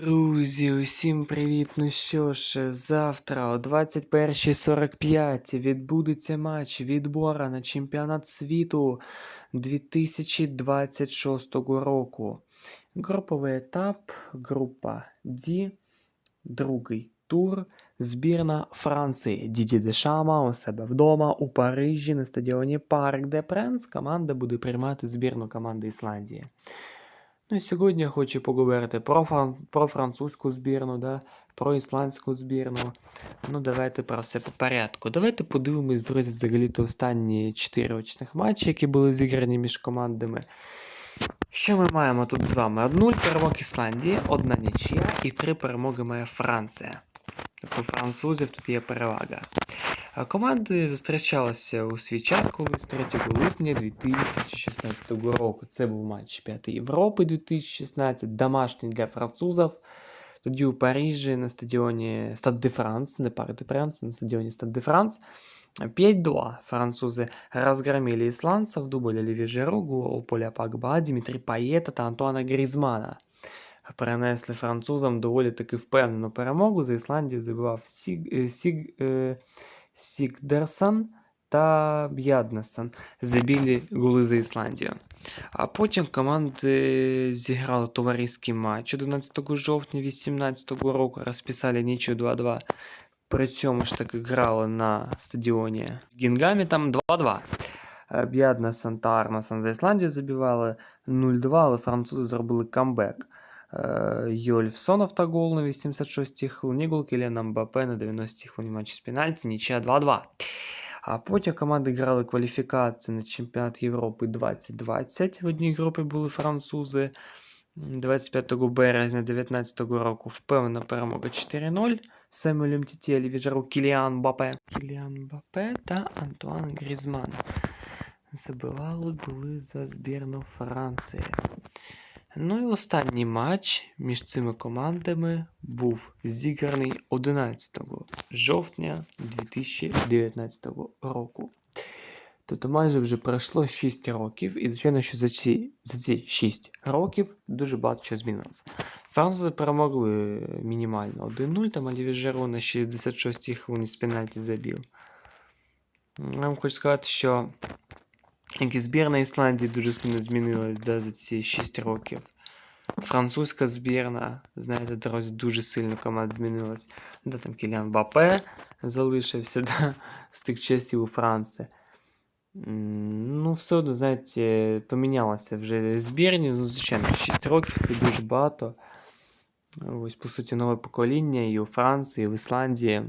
Друзі, усім привіт! Ну що ж, завтра о 21.45 відбудеться матч відбора на чемпіонат світу 2026 року. Груповий етап, група D, другий тур, збірна Франції. Діді Дешама у себе вдома у Парижі на стадіоні Парк де Пренс. Команда буде приймати збірну команди Ісландії. Ну і сьогодні я хочу поговорити про, фран... про французьку збірну, да, про ісландську збірну. Ну, давайте про все по порядку. Давайте подивимось, друзі, взагалі-то останні 4 очних матчі, які були зіграні між командами. Що ми маємо тут з вами? 1-0 перемог Ісландії, одна нічия і 3 перемоги має Франція. Тобто французів тут є перевага. А Команди зустрічалися у свій час колись 3 липня 2016 року. Це був матч 5 Європи 2016, домашній для французів. Тоді у Парижі на стадіоні Стад де Франс, не Парк де Франс, на стадіоні Стад де Франс. 5-2 французи разгромили ісландців, дубль Оліві Жиру, гол Поля Пакба, Дмитрій Паєта та Антуана Грізмана. Перенесли французам доволі таки впевнену перемогу. За Ісландію забивав Сіг, е, Сіг, Сігдерсон та Б'яднесон. Забили голи за Ісландію. А потім команди зіграли товариський матч 11 жовтня 2018 року, розписали нічу 2-2. При цьому ж таки грали на стадіоні Гінгамі там 2-2. Е, Б'яднесон та Арнасон за Ісландію забивали 0-2, але французи зробили камбек. Е, Йольфсон автогол на 86-й хвилині, гол Кіліана Мбаппе на 90-й хвилині матчі з пенальті, нічия 2-2. А потім команди грали кваліфікації на чемпіонат Європи 2020. В одній групі були французи. 25 березня 2019 року впевнена перемога 4-0 з Семюелем Тітєлі від Жару Кіліан Мбаппе. Кіліан Мбаппе та Антуан Грізман забивали голи за збірну Франції. Ну і останній матч між цими командами був зіграний 11 жовтня 2019 року. Тобто майже вже пройшло 6 років, і звичайно, що за ці, за ці 6 років дуже багато що змінилося. Французи перемогли мінімально 1-0, там Оліві Жеро на 66-й хвилині з пенальті забив. Я вам хочу сказати, що як і збірна Ісландії дуже сильно змінилась да, за ці 6 років. Французька збірна, знаєте, друзі, дуже сильно команда змінилась. Да, там Кіліан Бапе залишився да, з тих часів у Франції. Ну, все одно, знаєте, помінялося вже збірні. Ну, звичайно, 6 років це дуже багато. Ось, по суті, нове покоління і у Франції, і в Ісландії.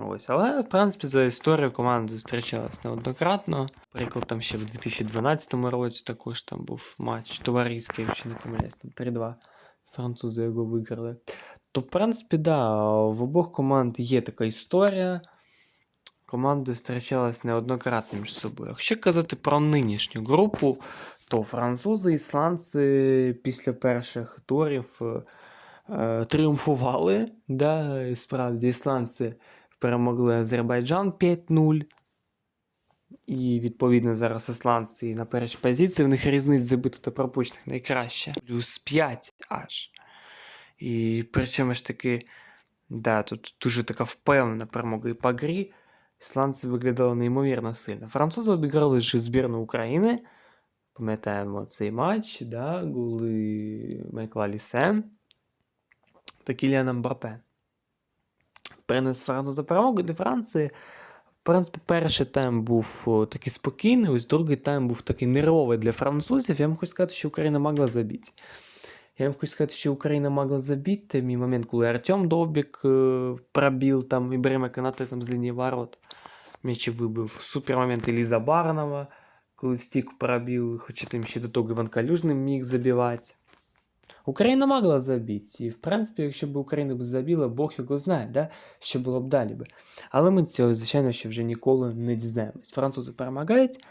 Ось, але, в принципі, за історію команда зустрічалась неоднократно. Приклад, там ще в 2012 році також там був матч товариський, якщо не помиляюсь, там 3-2 французи його виграли. То, в принципі, да, в обох команд є така історія. Команди зустрічались неоднократно між собою. Якщо казати про нинішню групу, то французи ісландці після перших турів е, е, тріумфували. Да, справді, ісландці перемогли Азербайджан 5-0. І відповідно зараз ісландці на першій позиції. В них різниця забито та пропущених найкраще. Плюс 5 аж. І причому ж таки, да, тут дуже така впевнена перемога і по грі. Ісландці виглядали неймовірно сильно. Французи обіграли ж збірну України. Пам'ятаємо цей матч, да, голи Майкла Лісе та Кіліана Мбаппе. Принес Французу перемогу для Франції. В принципі, перший тайм був такий спокійний, ось другий тайм був такий нервовий для французів. Я вам хочу сказати, що Україна могла забити. Я вам хочу сказати, що Україна могла забити. Мій момент, коли Артем Довбік е, пробив там Ібрема Канате там з лінії ворот. М'ячі вибив. Супер момент Еліза Барнова, коли в стік пробив, хоча там ще до того Іван Калюжний міг забивати. Україна могла забити. І, в принципі, якщо б Україна б забила, Бог його знає, да? що було б далі. би. Але ми цього, звичайно, ще вже ніколи не дізнаємось. Французи перемагають,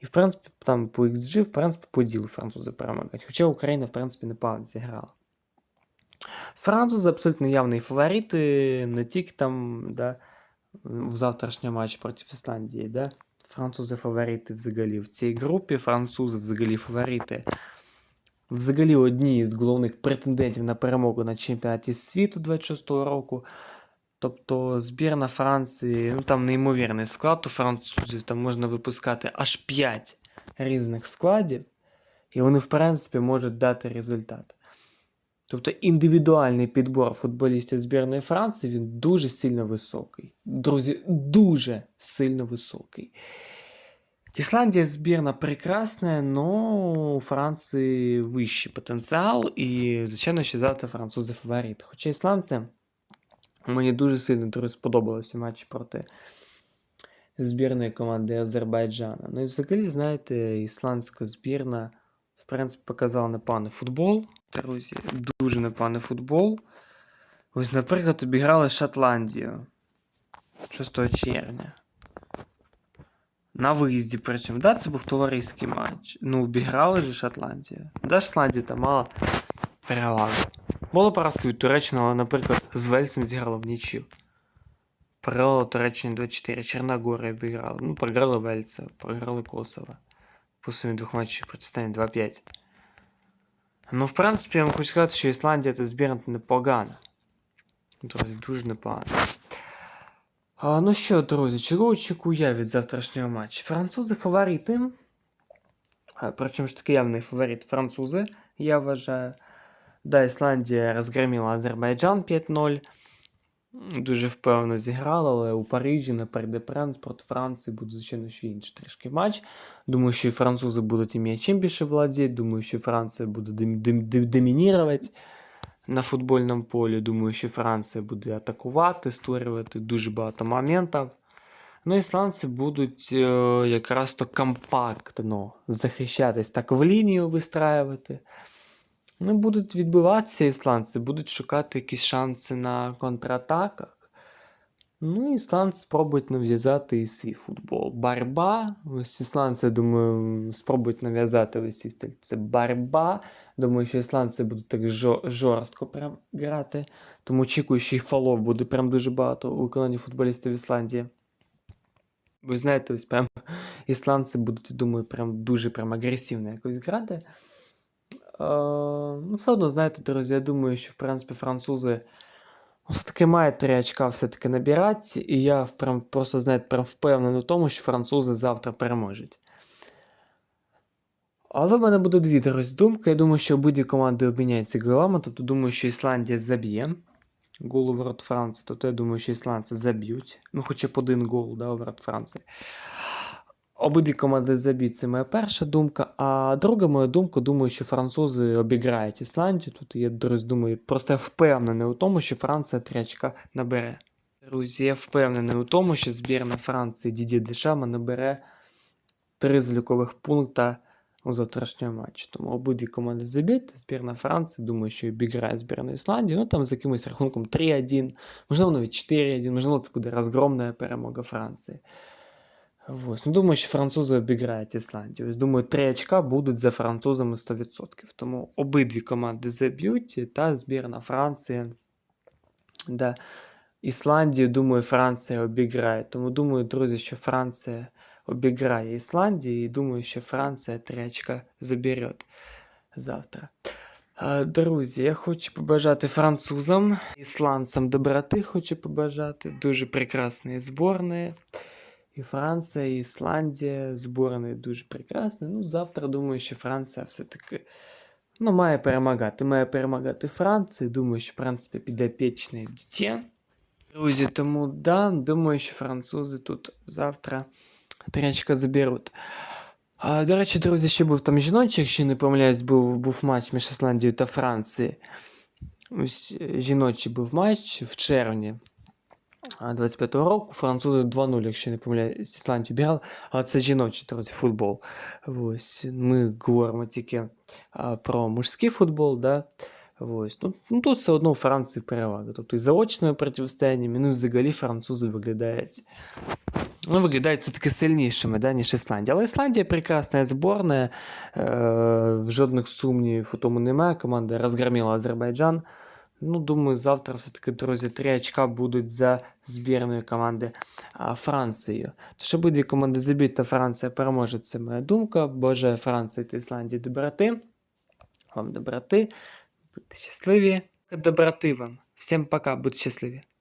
і, в принципі, там по XG, в принципі, по ділу французи перемагають. Хоча Україна, в принципі, непогано зіграла. Французи абсолютно явні фаворити, не тільки там, да, в завтрашньому матчі проти Ісландії, да? Французи фаворити взагалі в цій групі, французи взагалі фаворити. Взагалі одні з головних претендентів на перемогу на чемпіонаті світу 26-го року. Тобто збірна Франції, ну там неймовірний склад у французів, там можна випускати аж 5 різних складів, і вони, в принципі, можуть дати результат. Тобто індивідуальний підбор футболістів збірної Франції він дуже сильно високий. Друзі, дуже сильно високий. Ісландія збірна прекрасна, але у Франції вищий потенціал, і, звичайно, що завтра французи фаворити. Хоча ісландці мені дуже сильно сподобалось у матчі проти збірної команди Азербайджана. Ну і взагалі, знаєте, ісландська збірна, в принципі, показала непоганий футбол. Друзі, дуже непоганий футбол. Ось, наприклад, обіграли Шотландію 6 червня. На виїзді причому. Да, це був товариський матч. Ну, обіграли ж Шотландію. Да, Шотландія там мала перевагу. Було поразка від Туреччини, але, наприклад, з Вельсом зіграла в нічю. Програла Туреччині 24, Чорногорія обіграла. Ну, програли Вельса, програли Косово. По сумі двох матчів протистояння 2-5. Ну, в принципі, я вам хочу сказати, що Ісландія це збірна непогана. Друзі, дуже непогано. А, ну що, друзі, чого очікую я від завтрашнього матчу? Французи фаворити. Причому ж таки явний фаворит французи, я вважаю. Да, Ісландія розгромила Азербайджан 5-0. Дуже впевнено зіграла, але у Парижі на де Пранс проти Франції буде, звичайно, ще інший трішки матч. Думаю, що французи будуть і м'ячем більше владіти. Думаю, що Франція буде дом- дом- дом- домінірувати на футбольному полі. Думаю, що Франція буде атакувати, створювати дуже багато моментів. Ну, ісландці будуть е, якраз то компактно захищатись, так в лінію вистраювати. Ну, будуть відбиватися ісландці, будуть шукати якісь шанси на контратаках. Ну, ісландці спробують нав'язати і свій футбол. Борьба. Ось ісландці, думаю, спробують нав'язати ось цей стиль. Це борьба. Думаю, що ісландці будуть так жорстко прям грати. Тому очікую, що і фолов буде прям дуже багато у виконанні футболістів Ісландії. Ви знаєте, ось прям ісландці будуть, думаю, прям дуже прям агресивно якось грати. Е, ну, все одно, знаєте, друзі, я думаю, що в принципі французи все-таки мають 3 очка все-таки набирати, і я прям, просто, знаєте, прям впевнений в тому, що французи завтра переможуть. Але в мене буде дві друзі, думки. Я думаю, що обидві команди обміняються голами, тобто думаю, що Ісландія заб'є гол у ворот Франції, тобто я думаю, що ісландці заб'ють. Ну, хоча б один гол, да, у ворот Франції. Обидві команди заб'ють, це моя перша думка. А друга моя думка, думаю, що французи обіграють Ісландію. Тут я, друзі, думаю, просто я впевнений у тому, що Франція три очка набере. Друзі, я впевнений у тому, що збірна Франції Діді Дешама набере три залікових пункта у завтрашньому матчі. Тому обидві команди заб'ють. Збірна Франції, думаю, що обіграє збірну Ісландію. Ну там з якимось рахунком 3-1, можливо, навіть 4-1, можливо, це буде розгромна перемога Франції. Ось. Ну, думаю, що французи обіграють Ісландію. Ось, Думаю, 3 очка будуть за французами 100%. Тому обидві команди заб'ють, та збірна Франції. Да. Ісландію, думаю, Франція обіграє. Тому думаю, друзі, що Франція обіграє Ісландію, і думаю, що Франція 3 очка забере завтра. Друзі, я хочу побажати французам, ісландцям доброти хочу побажати. Дуже прекрасної зборної. І Франція, і Ісландія зборні дуже прекрасні. Ну, завтра думаю, що Франція все-таки ну, має перемагати. Має перемагати Франція. Думаю, що в принципі підопічне дитя. Друзі, тому да, думаю, що французи тут завтра тречка заберуть. А, до речі, друзі, ще був там жіночий, якщо не помиляюсь, був, був матч між Ісландією та Францією. Ось е, жіночий був матч в червні. а, 25-го року французи 2-0, якщо не помиляюсь, Ісландію бігали, але це жіночий друзі, футбол. Ось, ми говоримо тільки а, про мужський футбол, да? Ось. Ну, ну, тут все одно у Франції перевага. Тобто і заочними протистояннями, ну і взагалі французи виглядають. Ну, виглядають все-таки сильнішими, да, ніж Ісландія. Але Ісландія прекрасна зборна, е, в жодних сумнівів у тому немає. Команда розгромила Азербайджан. Ну, думаю, завтра все-таки, друзі, три очка будуть за збірною команди Францією. Тож обидві команди заб'ють, та Франція переможе, це моя думка. Боже Франції та Ісландії доброти. вам доброти, будьте щасливі. Доброти вам. Всім пока, будьте щасливі.